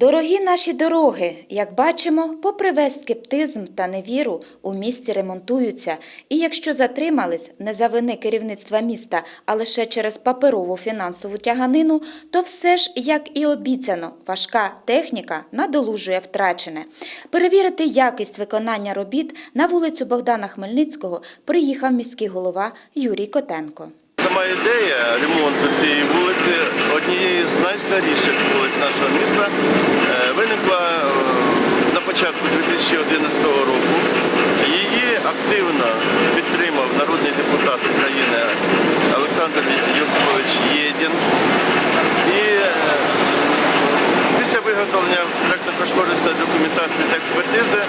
Дорогі наші дороги, як бачимо, попри весь скептизм та невіру, у місті ремонтуються. І якщо затримались не за вини керівництва міста, а лише через паперову фінансову тяганину, то все ж, як і обіцяно, важка техніка надолужує втрачене. Перевірити якість виконання робіт на вулицю Богдана Хмельницького приїхав міський голова Юрій Котенко. Сама ідея ремонту цієї вулиці, однієї з найстаріших вулиць нашого міста, е, виникла е, на початку 2011 року. Її активно підтримав народний депутат України Олександр Йосипович Єдін. І е, після виготовлення проектно-кошторисної документації та експертизи е,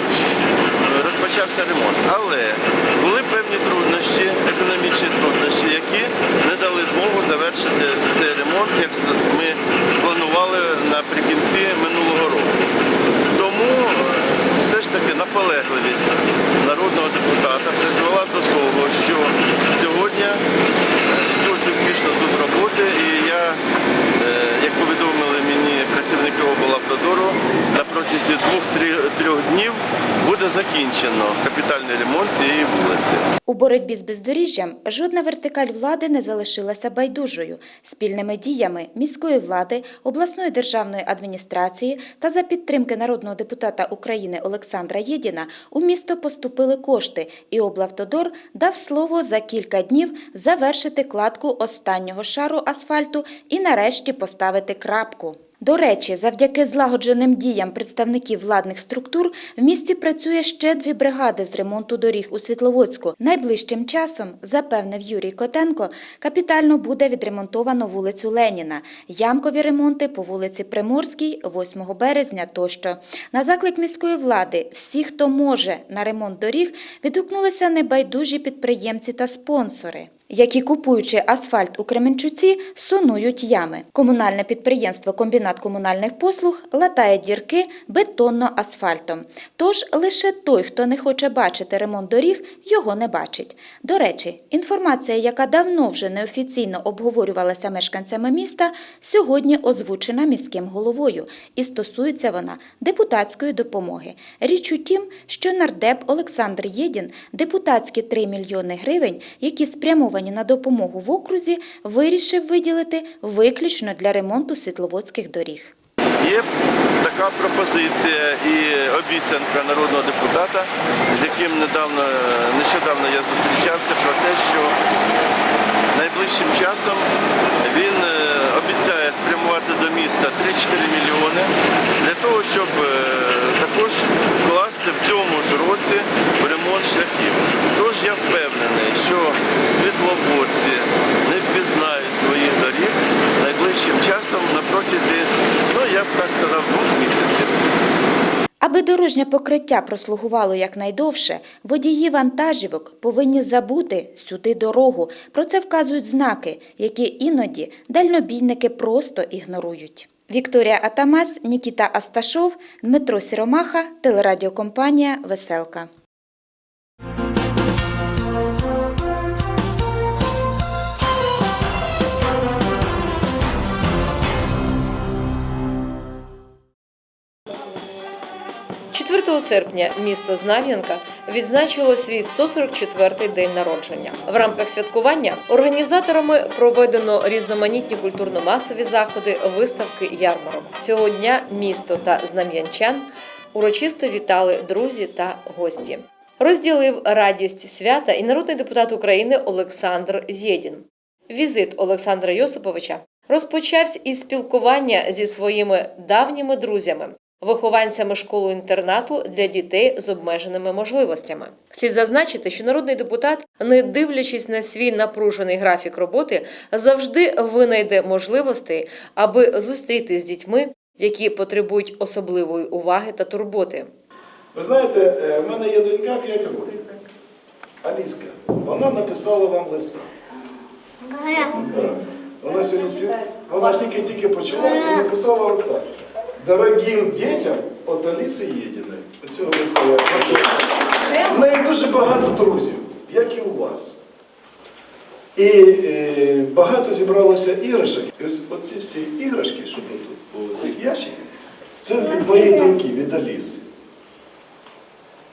розпочався ремонт. Але були певні труднощі, економічні труднощі, які не дали змогу завершити цей ремонт, як ми планували наприкінці минулого року. Тому е, все ж таки наполегливість народного депутата призвела до того, що сьогодні е, йдуть успішно тут роботи, і я, е, як повідомили мені працівники облавтодору, на протязі двох-трьох днів буде закінчено капітальний ремонт цієї вулиці. У боротьбі з бездоріжжям жодна вертикаль влади не залишилася байдужою. Спільними діями міської влади, обласної державної адміністрації та за підтримки народного депутата України Олександра Єдіна у місто поступили кошти, і облавтодор дав слово за кілька днів завершити кладку останнього шару асфальту і нарешті поставити крапку. До речі, завдяки злагодженим діям представників владних структур в місті працює ще дві бригади з ремонту доріг у Світловодську. Найближчим часом, запевнив Юрій Котенко, капітально буде відремонтовано вулицю Леніна, ямкові ремонти по вулиці Приморській, 8 березня тощо. На заклик міської влади всі, хто може на ремонт доріг, відгукнулися небайдужі підприємці та спонсори які, купуючи асфальт у Кременчуці, сонують ями. Комунальне підприємство Комбінат комунальних послуг латає дірки бетонно-асфальтом. Тож лише той, хто не хоче бачити ремонт доріг, його не бачить. До речі, інформація, яка давно вже неофіційно обговорювалася мешканцями міста, сьогодні озвучена міським головою, і стосується вона депутатської допомоги. Річ у тім, що нардеп Олександр Єдін депутатські 3 мільйони гривень, які спрямовані на допомогу в окрузі, вирішив виділити виключно для ремонту світловодських доріг. Є така пропозиція і обіцянка народного депутата, з яким недавно, нещодавно я зустрічався, про те, що найближчим часом він е, обіцяє спрямувати до міста 3-4 мільйони для того, щоб е, також вкласти в цьому ж році ремонт шляхів. Тож я впевнений, що світловодці не впізнають своїх доріг найближчим часом на протязі, ну я б так сказав, двох місяців. Аби дорожнє покриття прослугувало якнайдовше, водії вантажівок повинні забути сюди дорогу. Про це вказують знаки, які іноді дальнобійники просто ігнорують. Вікторія Атамас, Нікіта Асташов, Дмитро Сіромаха, телерадіокомпанія Веселка. – 4 серпня місто Знам'янка відзначило свій 144-й день народження. В рамках святкування організаторами проведено різноманітні культурно-масові заходи, виставки, ярмарок. Цього дня місто та знам'янчан урочисто вітали друзі та гості. Розділив радість свята і народний депутат України Олександр Зєдін. Візит Олександра Йосиповича розпочався із спілкування зі своїми давніми друзями, вихованцями школи-інтернату для дітей з обмеженими можливостями. Слід зазначити, що народний депутат, не дивлячись на свій напружений графік роботи, завжди винайде можливостей, аби зустріти з дітьми, які потребують особливої уваги та турботи. Ви знаєте, е, в мене є донька 5 років. Аліска. Вона написала вам листа. Вона сьогодні вона тільки-тільки почала і написала листа. Дорогим дітям от Аліси Єдіної. Оцього листа я готую. В неї дуже багато друзів, як і у вас. І е, багато зібралося іграшок. І ось оці всі іграшки, що тут у цих ящиках, Це від моєї доньки, від Аліси.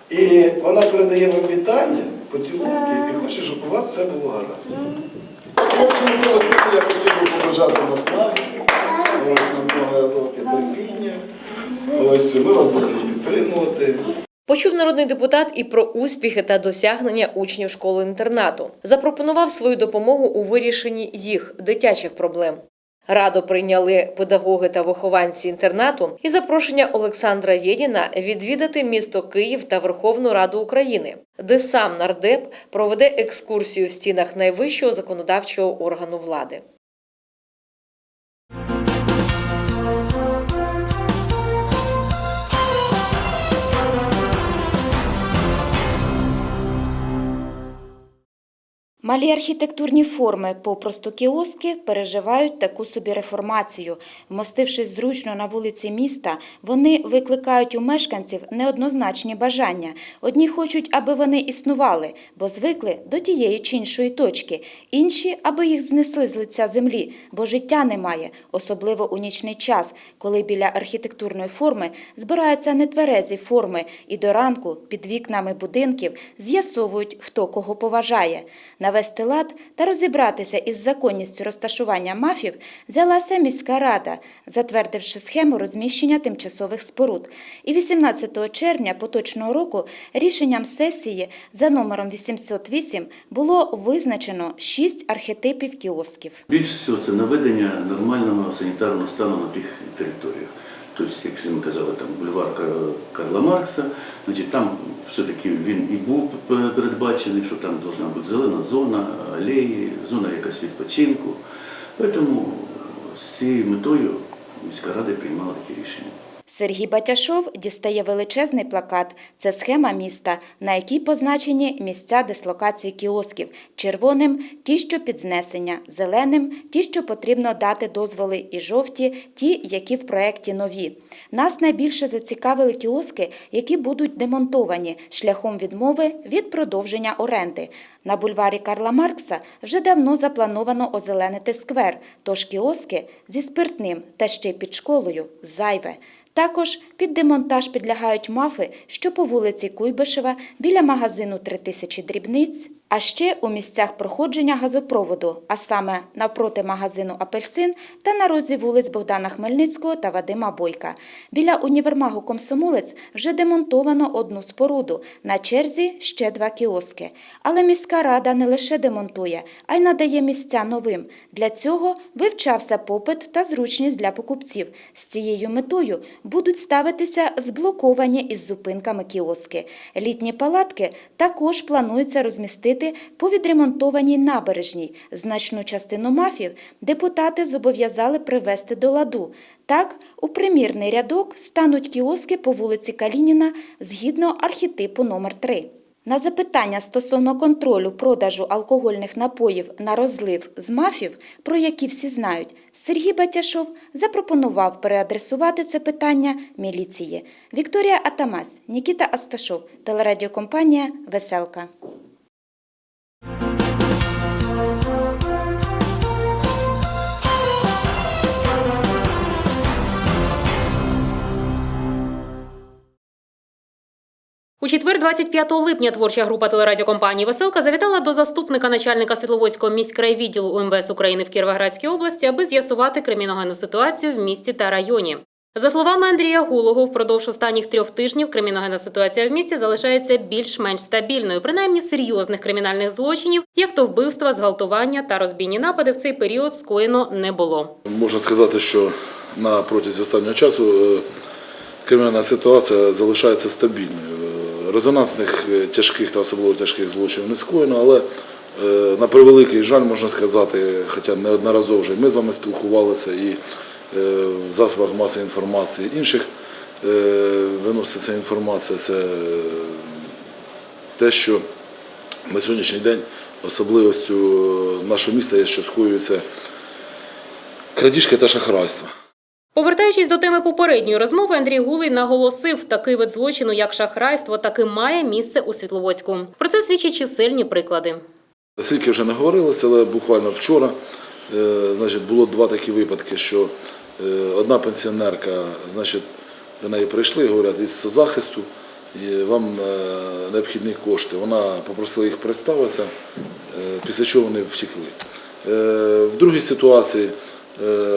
І вона передає вам вітання, поцілунки і хоче, щоб у вас все було гаразд. Колективу я хотів би побажати наснаги, ось на много роки терпіння. Ось ми вас будемо підтримувати. Почув народний депутат і про успіхи та досягнення учнів школи-інтернату. Запропонував свою допомогу у вирішенні їх дитячих проблем. Радо прийняли педагоги та вихованці інтернату і запрошення Олександра Єдіна відвідати місто Київ та Верховну Раду України, де сам нардеп проведе екскурсію в стінах найвищого законодавчого органу влади. Малі архітектурні форми, попросту кіоски, переживають таку собі реформацію. Вмостившись зручно на вулиці міста, вони викликають у мешканців неоднозначні бажання. Одні хочуть, аби вони існували, бо звикли до тієї чи іншої точки. Інші, аби їх знесли з лиця землі, бо життя немає, особливо у нічний час, коли біля архітектурної форми збираються нетверезі форми і до ранку під вікнами будинків з'ясовують, хто кого поважає. Навести лад та розібратися із законністю розташування мафів взялася міська рада, затвердивши схему розміщення тимчасових споруд. І 18 червня поточного року рішенням сесії за номером 808 було визначено шість архетипів кіосків. Більш всього це наведення нормального санітарного стану на тих територіях. Тобто, як ми казали, там бульвар Карла Маркса, значить там все-таки він і був передбачений, що там повинна бути зелена зона, алеї, зона якась відпочинку. Тому з цією метою міська рада приймала такі рішення. Сергій Батяшов дістає величезний плакат. Це схема міста, на якій позначені місця дислокації кіосків. Червоним – ті, що під знесення, зеленим – ті, що потрібно дати дозволи, і жовті – ті, які в проєкті нові. Нас найбільше зацікавили кіоски, які будуть демонтовані шляхом відмови від продовження оренди. На бульварі Карла Маркса вже давно заплановано озеленити сквер, тож кіоски зі спиртним та ще й під школою – зайве. Також під демонтаж підлягають мафи, що по вулиці Куйбишева біля магазину «3000 дрібниць, а ще у місцях проходження газопроводу, а саме навпроти магазину «Апельсин» та на розі вулиць Богдана Хмельницького та Вадима Бойка. Біля універмагу «Комсомолець» вже демонтовано одну споруду, на черзі ще два кіоски. Але міська рада не лише демонтує, а й надає місця новим. Для цього вивчався попит та зручність для покупців. З цією метою будуть ставитися зблоковані із зупинками кіоски. Літні палатки також планується розмістити по відремонтованій набережній. Значну частину мафів депутати зобов'язали привести до ладу. Так, у примірний рядок стануть кіоски по вулиці Калініна згідно архетипу номер 3 на запитання стосовно контролю продажу алкогольних напоїв на розлив з мафів, про які всі знають, Сергій Батяшов запропонував переадресувати це питання міліції. Вікторія Атамась, Нікіта Асташов, телерадіокомпанія Веселка. У четвер, 25 липня, творча група телерадіокомпанії Веселка завітала до заступника начальника Світловодського міськрайвідділу УМВС України в Кіровоградській області, аби з'ясувати криміногенну ситуацію в місті та районі. За словами Андрія Гулого, впродовж останніх трьох тижнів криміногенна ситуація в місті залишається більш-менш стабільною. Принаймні серйозних кримінальних злочинів, як то вбивства, зґвалтування та розбійні напади, в цей період скоєно не було. Можна сказати, що на протязі останнього часу е, кримінальна ситуація залишається стабільною. Резонансних е, тяжких та особливо тяжких злочинів не скоєно, але е, на превеликий жаль можна сказати, хоча неодноразово вже ми з вами спілкувалися і е, в засобах масової інформації інших виноситься інформація. Це те, що на сьогоднішній день особливостю е, нашого міста є, що скоюються крадіжки та шахрайство. Повертаючись до теми попередньої розмови, Андрій Гулий наголосив, такий вид злочину, як шахрайство, таки має місце у Світловодську. Про це свідчать чисельні приклади. Скільки вже не говорилося, але буквально вчора е, значить, було два такі випадки, що е, одна пенсіонерка значить, до неї прийшли, говорять, із соцзахисту, і вам е, необхідні кошти. Вона попросила їх представитися, після чого вони втекли. В другій ситуації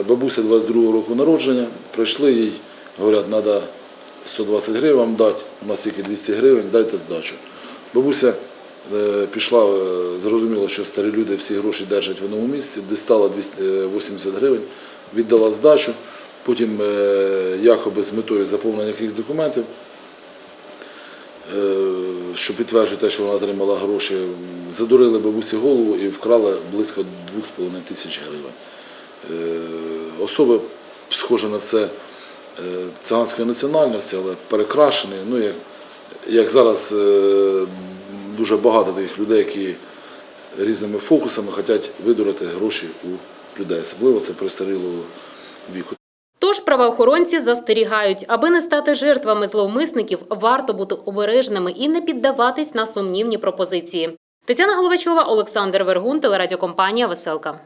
бабуся 22 року народження, прийшли їй, говорять, треба 120 гривень вам дати, у нас тільки 200 гривень, дайте здачу. Бабуся е, пішла, е, зрозуміло, що старі люди всі гроші держать в одному місці, дістала 280 гривень, віддала здачу, потім е, якоби з метою заповнення якихось документів, е, що підтверджує те, що вона отримала гроші, задурили бабусі голову і вкрали близько 2,5 тисяч гривень. Е, Особи схожі на все е, циганської національності, але перекрашені. Ну, як, як зараз е, дуже багато таких людей, які різними фокусами хочуть видурити гроші у людей, особливо це престарілого віку. Тож правоохоронці застерігають, аби не стати жертвами зловмисників, варто бути обережними і не піддаватись на сумнівні пропозиції. Тетяна Головачова, Олександр Вергун, телерадіокомпанія Веселка.